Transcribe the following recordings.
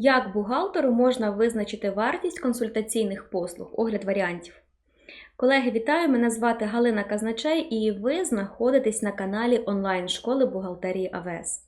Як бухгалтеру можна визначити вартість консультаційних послуг, огляд варіантів? Колеги, вітаю! Мене звати Галина Казначей, і ви знаходитесь на каналі онлайн-школи бухгалтерії АВС.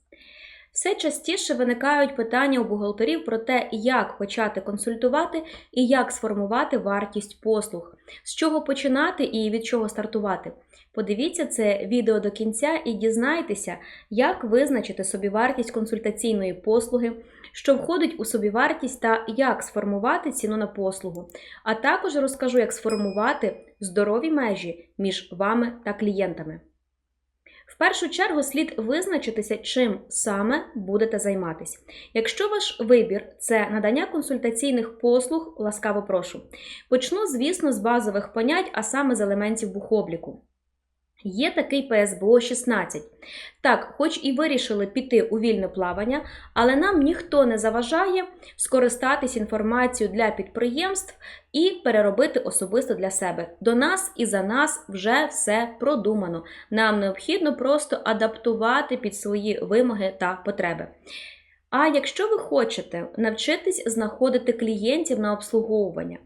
Все частіше виникають питання у бухгалтерів про те, як почати консультувати і як сформувати вартість послуг, з чого починати і від чого стартувати. Подивіться це відео до кінця і дізнайтеся, як визначити собівартість консультаційної послуги, що входить у собівартість та як сформувати ціну на послугу. А також розкажу, як сформувати здорові межі між вами та клієнтами. В першу чергу слід визначитися, чим саме будете займатися. Якщо ваш вибір це надання консультаційних послуг, ласкаво прошу. Почну, звісно, з базових понять, а саме з елементів бухобліку. Є такий ПСБО 16. Так, хоч і вирішили піти у вільне плавання, але нам ніхто не заважає скористатись інформацією для підприємств і переробити особисто для себе. До нас і за нас вже все продумано. Нам необхідно просто адаптувати під свої вимоги та потреби. А якщо ви хочете навчитись знаходити клієнтів на обслуговування,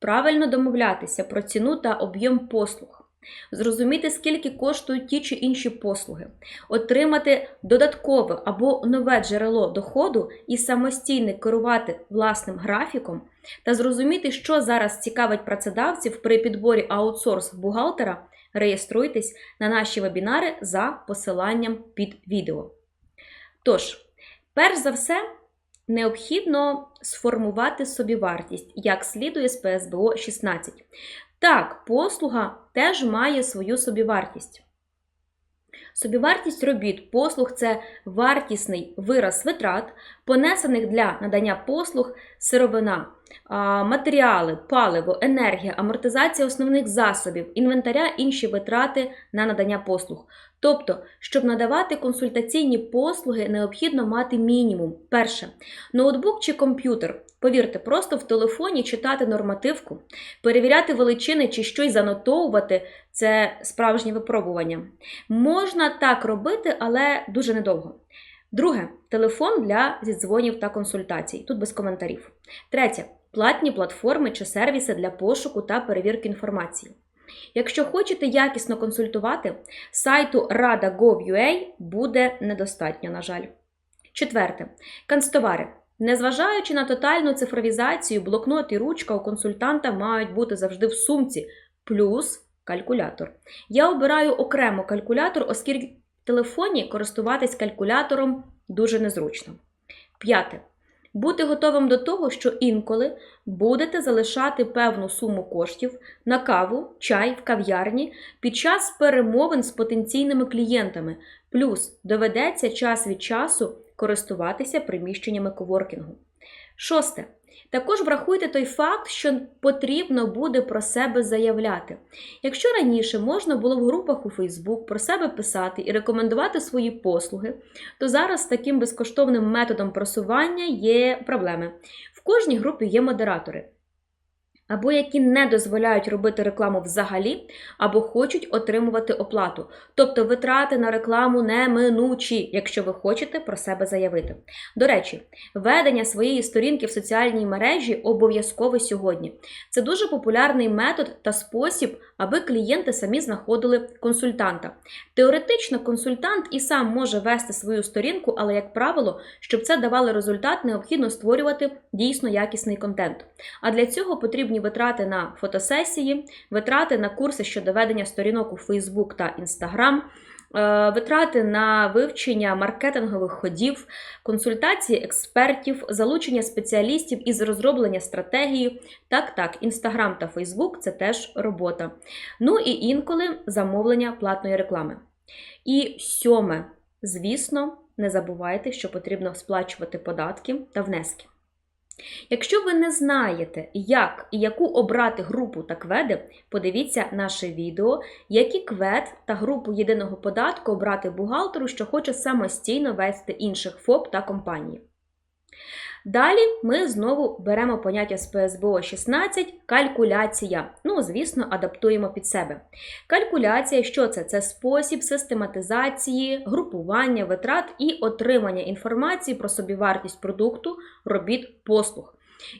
правильно домовлятися про ціну та об'єм послуг. Зрозуміти, скільки коштують ті чи інші послуги, отримати додаткове або нове джерело доходу і самостійно керувати власним графіком, та зрозуміти, що зараз цікавить працедавців при підборі аутсорс бухгалтера, реєструйтесь на наші вебінари за посиланням під відео. Тож, перш за все, необхідно сформувати собі вартість, як слідує з ПСБО 16. Так, послуга теж має свою собівартість. Собівартість робіт послуг це вартісний вираз витрат, понесених для надання послуг сировина, матеріали, паливо, енергія, амортизація основних засобів, інвентаря, інші витрати на надання послуг. Тобто, щоб надавати консультаційні послуги, необхідно мати мінімум. Перше, ноутбук чи комп'ютер. Повірте, просто в телефоні читати нормативку, перевіряти величини чи щось занотовувати це справжнє випробування. Можна так робити, але дуже недовго. Друге телефон для зідзвонів та консультацій. Тут без коментарів. Третє платні платформи чи сервіси для пошуку та перевірки інформації. Якщо хочете якісно консультувати, сайту rada.gov.ua буде недостатньо, на жаль. Четверте канцтовари. Незважаючи на тотальну цифровізацію, блокнот і ручка у консультанта мають бути завжди в сумці, плюс калькулятор. Я обираю окремо калькулятор, оскільки в телефоні користуватись калькулятором дуже незручно. П'яте. Бути готовим до того, що інколи будете залишати певну суму коштів на каву, чай в кав'ярні під час перемовин з потенційними клієнтами, плюс доведеться час від часу користуватися приміщеннями коворкінгу. Шосте. Також врахуйте той факт, що потрібно буде про себе заявляти. Якщо раніше можна було в групах у Фейсбук про себе писати і рекомендувати свої послуги, то зараз з таким безкоштовним методом просування є проблеми. В кожній групі є модератори або які не дозволяють робити рекламу взагалі, або хочуть отримувати оплату. Тобто витрати на рекламу неминучі, якщо ви хочете про себе заявити. До речі, ведення своєї сторінки в соціальній мережі обов'язково сьогодні. Це дуже популярний метод та спосіб, аби клієнти самі знаходили консультанта. Теоретично, консультант і сам може вести свою сторінку, але, як правило, щоб це давало результат, необхідно створювати дійсно якісний контент. А для цього потрібні витрати на фотосесії, витрати на курси щодо ведення сторінок у Facebook та Instagram, е, витрати на вивчення маркетингових ходів, консультації експертів, залучення спеціалістів із розроблення стратегії. Так, так, Instagram та Facebook це теж робота. Ну і інколи замовлення платної реклами. І сьоме, звісно, не забувайте, що потрібно сплачувати податки та внески. Якщо ви не знаєте, як і яку обрати групу та кведи, подивіться наше відео, які квед та групу єдиного податку обрати бухгалтеру, що хоче самостійно вести інших ФОП та компанії. Далі ми знову беремо поняття з ПСБО 16 калькуляція. Ну, звісно, адаптуємо під себе. Калькуляція, що це? Це спосіб систематизації, групування витрат і отримання інформації про собівартість продукту, робіт, послуг.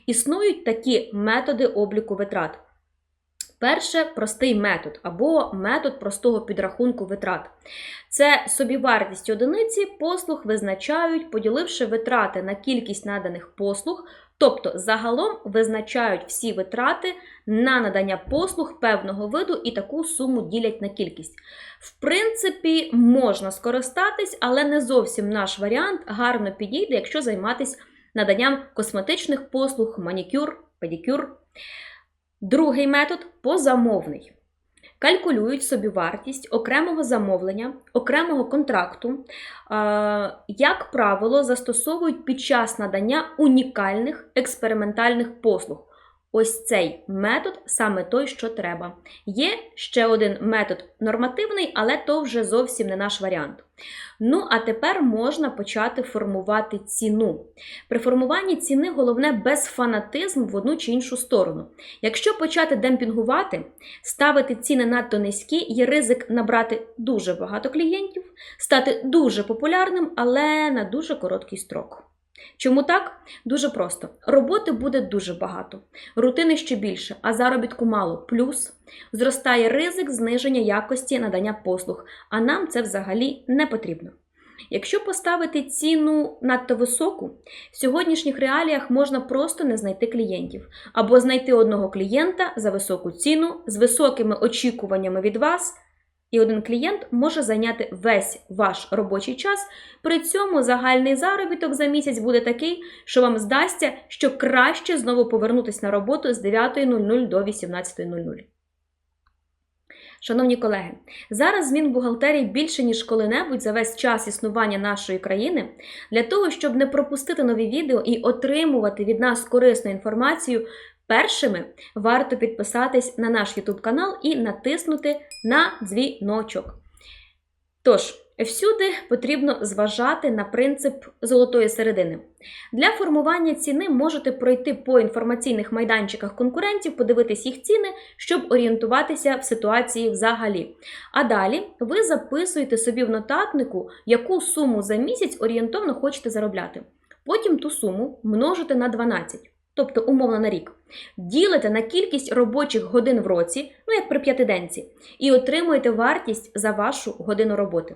Існують такі методи обліку витрат. Перше простий метод або метод простого підрахунку витрат. Це собівартість одиниці послуг визначають, поділивши витрати на кількість наданих послуг, тобто загалом визначають всі витрати на надання послуг певного виду і таку суму ділять на кількість. В принципі, можна скористатись, але не зовсім наш варіант гарно підійде, якщо займатися наданням косметичних послуг, манікюр, педикюр. Другий метод позамовний. Калькулюють собі вартість окремого замовлення, окремого контракту, е, як правило, застосовують під час надання унікальних експериментальних послуг. Ось цей метод саме той, що треба. Є ще один метод нормативний, але то вже зовсім не наш варіант. Ну, а тепер можна почати формувати ціну. При формуванні ціни головне без фанатизму в одну чи іншу сторону. Якщо почати демпінгувати, ставити ціни надто низькі, є ризик набрати дуже багато клієнтів, стати дуже популярним, але на дуже короткий строк. Чому так? Дуже просто. Роботи буде дуже багато, рутини ще більше, а заробітку мало. Плюс зростає ризик зниження якості надання послуг, а нам це взагалі не потрібно. Якщо поставити ціну надто високу, в сьогоднішніх реаліях можна просто не знайти клієнтів або знайти одного клієнта за високу ціну з високими очікуваннями від вас. І один клієнт може зайняти весь ваш робочий час. При цьому загальний заробіток за місяць буде такий, що вам здасться, що краще знову повернутися на роботу з 9.00 до 18.00. Шановні колеги, зараз змін в бухгалтерії більше, ніж коли-небудь за весь час існування нашої країни. Для того, щоб не пропустити нові відео і отримувати від нас корисну інформацію, першими варто підписатись на наш YouTube канал і натиснути на дзвіночок. Тож, всюди потрібно зважати на принцип золотої середини. Для формування ціни можете пройти по інформаційних майданчиках конкурентів, подивитись їх ціни, щоб орієнтуватися в ситуації взагалі. А далі ви записуєте собі в нотатнику, яку суму за місяць орієнтовно хочете заробляти. Потім ту суму множите на 12 тобто умовно на рік, ділите на кількість робочих годин в році, ну як при п'ятиденці, і отримуєте вартість за вашу годину роботи.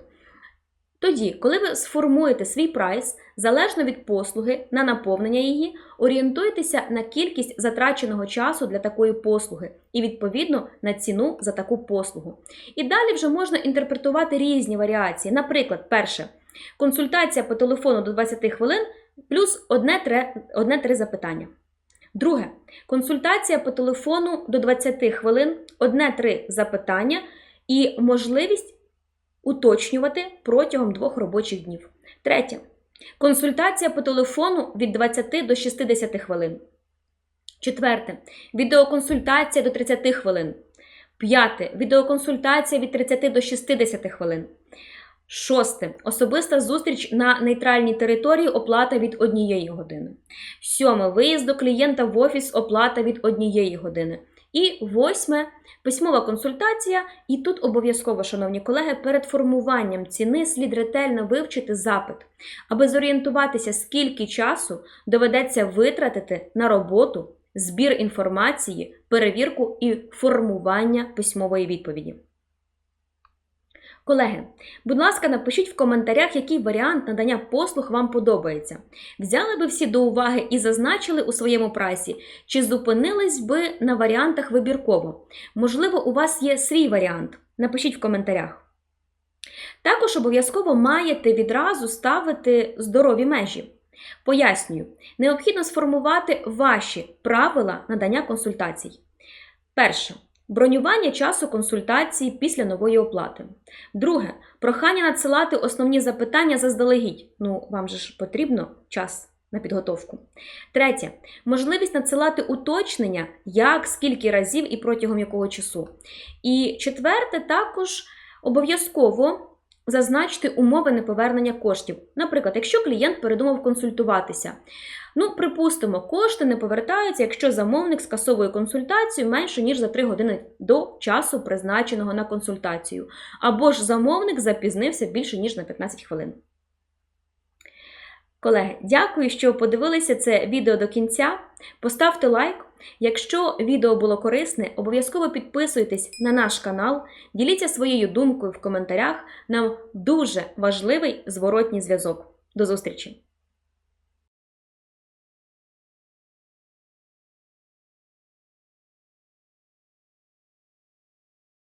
Тоді, коли ви сформуєте свій прайс, залежно від послуги на наповнення її, орієнтуйтеся на кількість затраченого часу для такої послуги і, відповідно, на ціну за таку послугу. І далі вже можна інтерпретувати різні варіації. Наприклад, перше, консультація по телефону до 20 хвилин плюс одне-три запитання. Друге консультація по телефону до 20 хвилин, одне-три запитання і можливість уточнювати протягом двох робочих днів. Третє. Консультація по телефону від 20 до 60 хвилин. Четверте. Відеоконсультація до 30 хвилин. П'яте. Відеоконсультація від 30 до 60 хвилин. Шосте. Особиста зустріч на нейтральній території оплата від однієї години. Сьоме. Виїзд до клієнта в офіс оплата від однієї години. І восьме письмова консультація. І тут обов'язково, шановні колеги, перед формуванням ціни слід ретельно вивчити запит, аби зорієнтуватися, скільки часу доведеться витратити на роботу, збір інформації, перевірку і формування письмової відповіді. Колеги, будь ласка, напишіть в коментарях, який варіант надання послуг вам подобається. Взяли би всі до уваги і зазначили у своєму прайсі, чи зупинились би на варіантах вибірково. Можливо, у вас є свій варіант. Напишіть в коментарях. Також обов'язково маєте відразу ставити здорові межі. Пояснюю, необхідно сформувати ваші правила надання консультацій. Перше. Бронювання часу консультації після нової оплати. Друге прохання надсилати основні запитання заздалегідь. Ну, вам же ж потрібно час на підготовку. Третє можливість надсилати уточнення, як, скільки разів і протягом якого часу. І четверте, також обов'язково. Зазначити умови неповернення коштів. Наприклад, якщо клієнт передумав консультуватися, Ну, припустимо, кошти не повертаються, якщо замовник скасовує консультацію менше ніж за 3 години до часу, призначеного на консультацію, або ж замовник запізнився більше ніж на 15 хвилин. Колеги, дякую, що подивилися це відео до кінця. Поставте лайк. Якщо відео було корисне, обов'язково підписуйтесь на наш канал, діліться своєю думкою в коментарях. Нам дуже важливий зворотній зв'язок. До зустрічі!